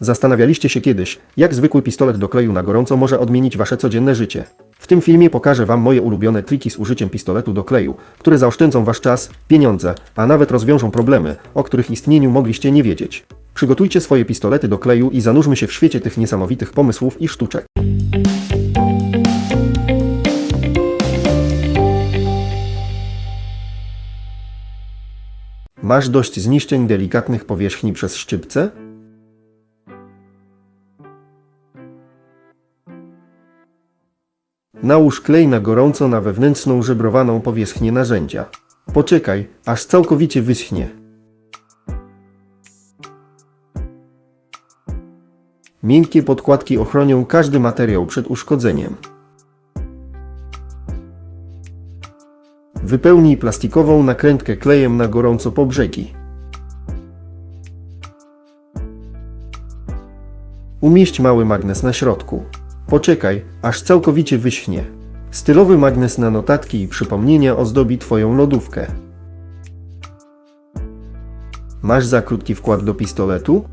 Zastanawialiście się kiedyś, jak zwykły pistolet do kleju na gorąco może odmienić wasze codzienne życie? W tym filmie pokażę wam moje ulubione triki z użyciem pistoletu do kleju, które zaoszczędzą wasz czas, pieniądze, a nawet rozwiążą problemy, o których istnieniu mogliście nie wiedzieć. Przygotujcie swoje pistolety do kleju i zanurzmy się w świecie tych niesamowitych pomysłów i sztuczek. Masz dość zniszczeń delikatnych powierzchni przez szczypce? Nałóż klej na gorąco na wewnętrzną żebrowaną powierzchnię narzędzia. Poczekaj, aż całkowicie wyschnie. Miękkie podkładki ochronią każdy materiał przed uszkodzeniem. Wypełnij plastikową nakrętkę klejem na gorąco po brzegi. Umieść mały magnes na środku. Poczekaj, aż całkowicie wyschnie. Stylowy magnes na notatki i przypomnienia ozdobi Twoją lodówkę. Masz za krótki wkład do pistoletu?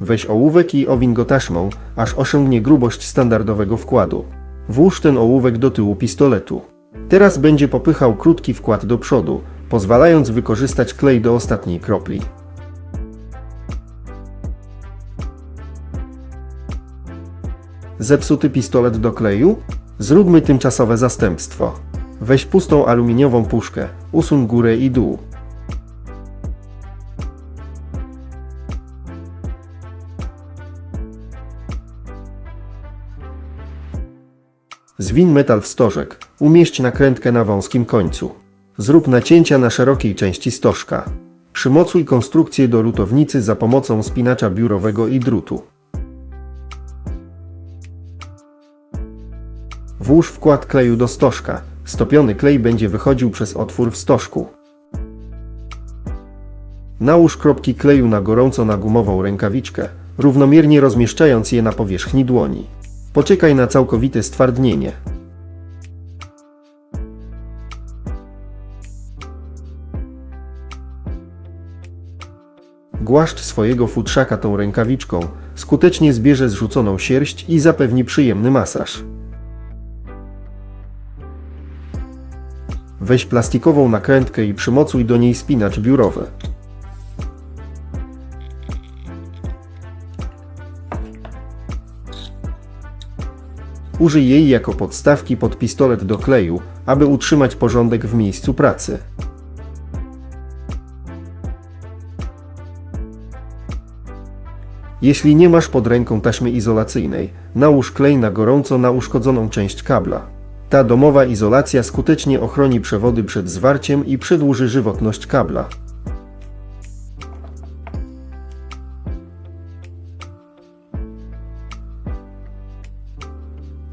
Weź ołówek i owin go taśmą, aż osiągnie grubość standardowego wkładu. Włóż ten ołówek do tyłu pistoletu. Teraz będzie popychał krótki wkład do przodu, pozwalając wykorzystać klej do ostatniej kropli. Zepsuty pistolet do kleju? Zróbmy tymczasowe zastępstwo. Weź pustą aluminiową puszkę, usuń górę i dół. Zwin metal w stożek. Umieść nakrętkę na wąskim końcu. Zrób nacięcia na szerokiej części stożka. Przymocuj konstrukcję do lutownicy za pomocą spinacza biurowego i drutu. Włóż wkład kleju do stożka. Stopiony klej będzie wychodził przez otwór w stożku. Nałóż kropki kleju na gorąco na gumową rękawiczkę, równomiernie rozmieszczając je na powierzchni dłoni. Poczekaj na całkowite stwardnienie. Głaszcz swojego futrzaka tą rękawiczką, skutecznie zbierze zrzuconą sierść i zapewni przyjemny masaż. Weź plastikową nakrętkę i przymocuj do niej spinacz biurowy. Użyj jej jako podstawki pod pistolet do kleju, aby utrzymać porządek w miejscu pracy. Jeśli nie masz pod ręką taśmy izolacyjnej, nałóż klej na gorąco na uszkodzoną część kabla. Ta domowa izolacja skutecznie ochroni przewody przed zwarciem i przedłuży żywotność kabla.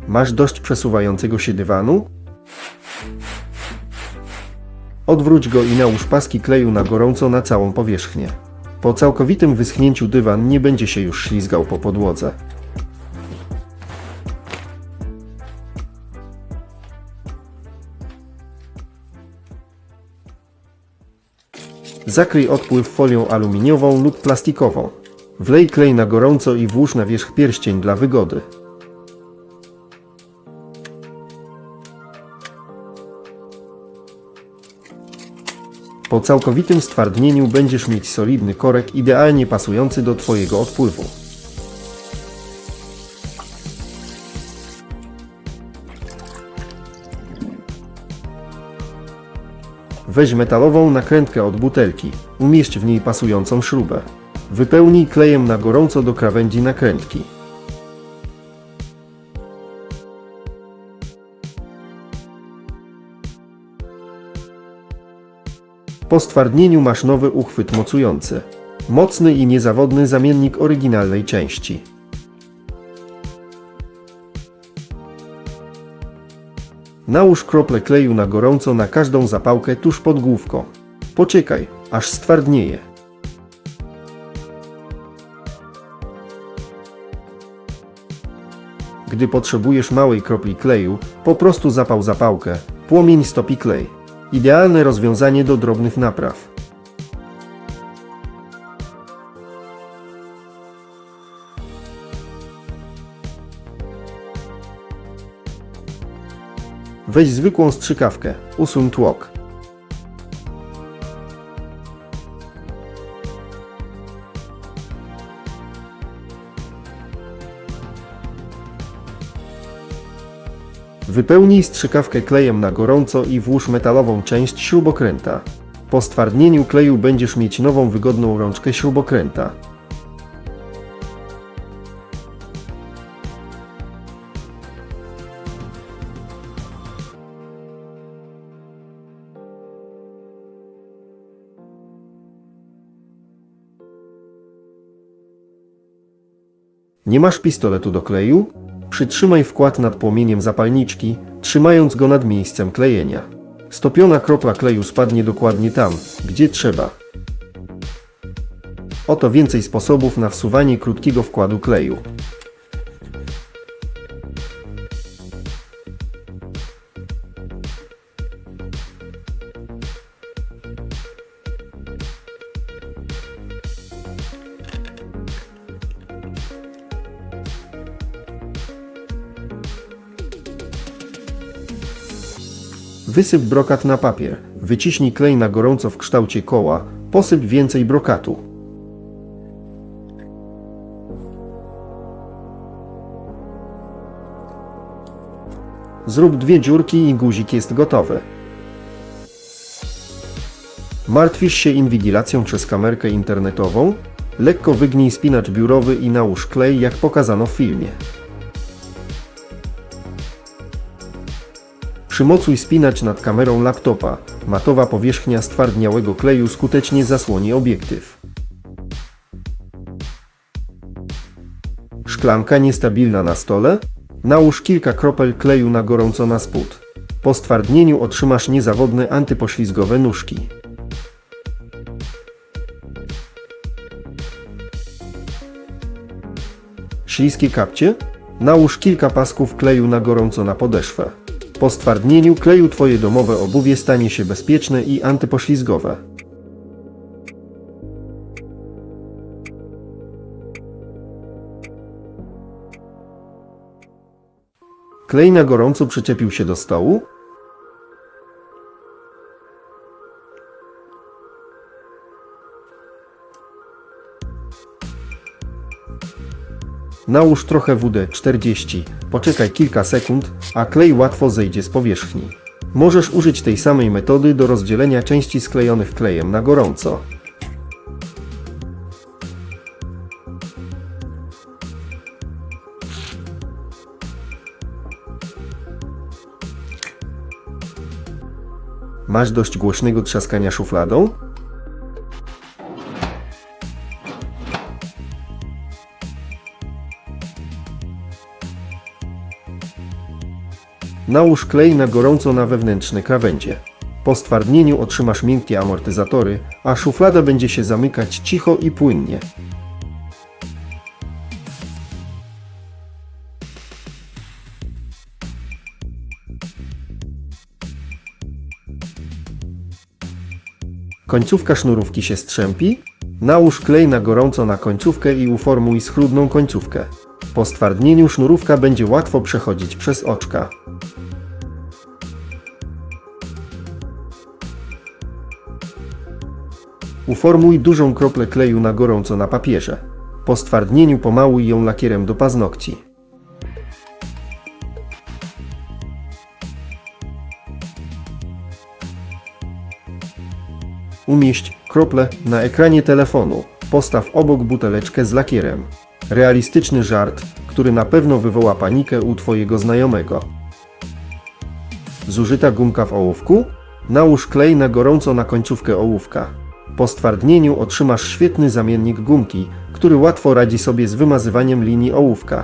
Masz dość przesuwającego się dywanu? Odwróć go i nałóż paski kleju na gorąco na całą powierzchnię. Po całkowitym wyschnięciu dywan nie będzie się już ślizgał po podłodze. Zakryj odpływ folią aluminiową lub plastikową. Wlej klej na gorąco i włóż na wierzch pierścień dla wygody. Po całkowitym stwardnieniu będziesz mieć solidny korek idealnie pasujący do Twojego odpływu. Weź metalową nakrętkę od butelki, umieść w niej pasującą śrubę. Wypełnij klejem na gorąco do krawędzi nakrętki. Po stwardnieniu masz nowy uchwyt mocujący. Mocny i niezawodny zamiennik oryginalnej części. Nałóż krople kleju na gorąco na każdą zapałkę tuż pod główką. Poczekaj, aż stwardnieje. Gdy potrzebujesz małej kropli kleju, po prostu zapał zapałkę. Płomień stopi klej. Idealne rozwiązanie do drobnych napraw. Weź zwykłą strzykawkę, usuń tłok. Wypełnij strzykawkę klejem na gorąco i włóż metalową część śrubokręta. Po stwardnieniu kleju będziesz mieć nową wygodną rączkę śrubokręta. Nie masz pistoletu do kleju? Przytrzymaj wkład nad płomieniem zapalniczki, trzymając go nad miejscem klejenia. Stopiona kropla kleju spadnie dokładnie tam, gdzie trzeba. Oto więcej sposobów na wsuwanie krótkiego wkładu kleju. Wysyp brokat na papier. Wyciśnij klej na gorąco w kształcie koła. Posyp więcej brokatu. Zrób dwie dziurki i guzik jest gotowy. Martwisz się inwigilacją przez kamerkę internetową? Lekko wygnij spinacz biurowy i nałóż klej, jak pokazano w filmie. Przymocuj spinacz nad kamerą laptopa. Matowa powierzchnia stwardniałego kleju skutecznie zasłoni obiektyw. Szklanka niestabilna na stole? Nałóż kilka kropel kleju na gorąco na spód. Po stwardnieniu otrzymasz niezawodne antypoślizgowe nóżki. Śliskie kapcie? Nałóż kilka pasków kleju na gorąco na podeszwę. Po stwardnieniu kleju Twoje domowe obuwie stanie się bezpieczne i antypoślizgowe. Klej na gorąco przyczepił się do stołu? Nałóż trochę WD-40, poczekaj kilka sekund, a klej łatwo zejdzie z powierzchni. Możesz użyć tej samej metody do rozdzielenia części sklejonych klejem na gorąco. Masz dość głośnego trzaskania szufladą? Nałóż klej na gorąco na wewnętrzne krawędzie. Po stwardnieniu otrzymasz miękkie amortyzatory, a szuflada będzie się zamykać cicho i płynnie. Końcówka sznurówki się strzępi? Nałóż klej na gorąco na końcówkę i uformuj schludną końcówkę. Po stwardnieniu sznurówka będzie łatwo przechodzić przez oczka. Uformuj dużą kroplę kleju na gorąco na papierze. Po stwardnieniu pomałuj ją lakierem do paznokci. Umieść krople na ekranie telefonu. Postaw obok buteleczkę z lakierem. Realistyczny żart, który na pewno wywoła panikę u Twojego znajomego. Zużyta gumka w ołówku? Nałóż klej na gorąco na końcówkę ołówka. Po stwardnieniu otrzymasz świetny zamiennik gumki, który łatwo radzi sobie z wymazywaniem linii ołówka.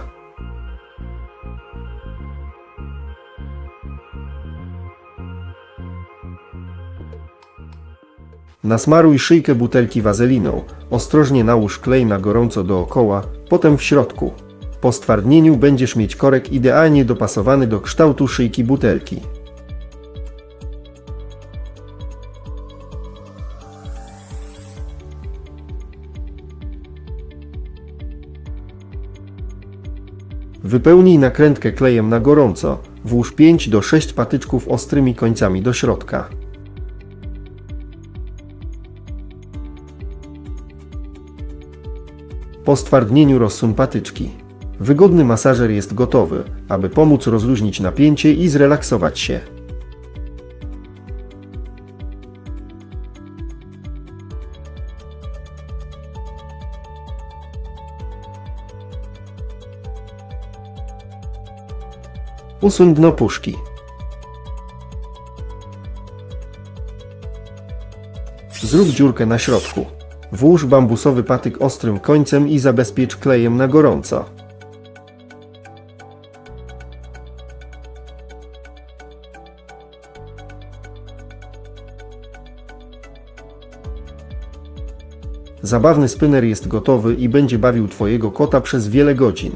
Nasmaruj szyjkę butelki wazeliną. Ostrożnie nałóż klej na gorąco dookoła, potem w środku. Po stwardnieniu będziesz mieć korek idealnie dopasowany do kształtu szyjki butelki. Wypełnij nakrętkę klejem na gorąco. Włóż 5 do 6 patyczków ostrymi końcami do środka. Po stwardnieniu rozsuń patyczki. Wygodny masażer jest gotowy, aby pomóc rozluźnić napięcie i zrelaksować się. Usuń dno puszki. Zrób dziurkę na środku. Włóż bambusowy patyk ostrym końcem i zabezpiecz klejem na gorąco. Zabawny spinner jest gotowy i będzie bawił Twojego kota przez wiele godzin.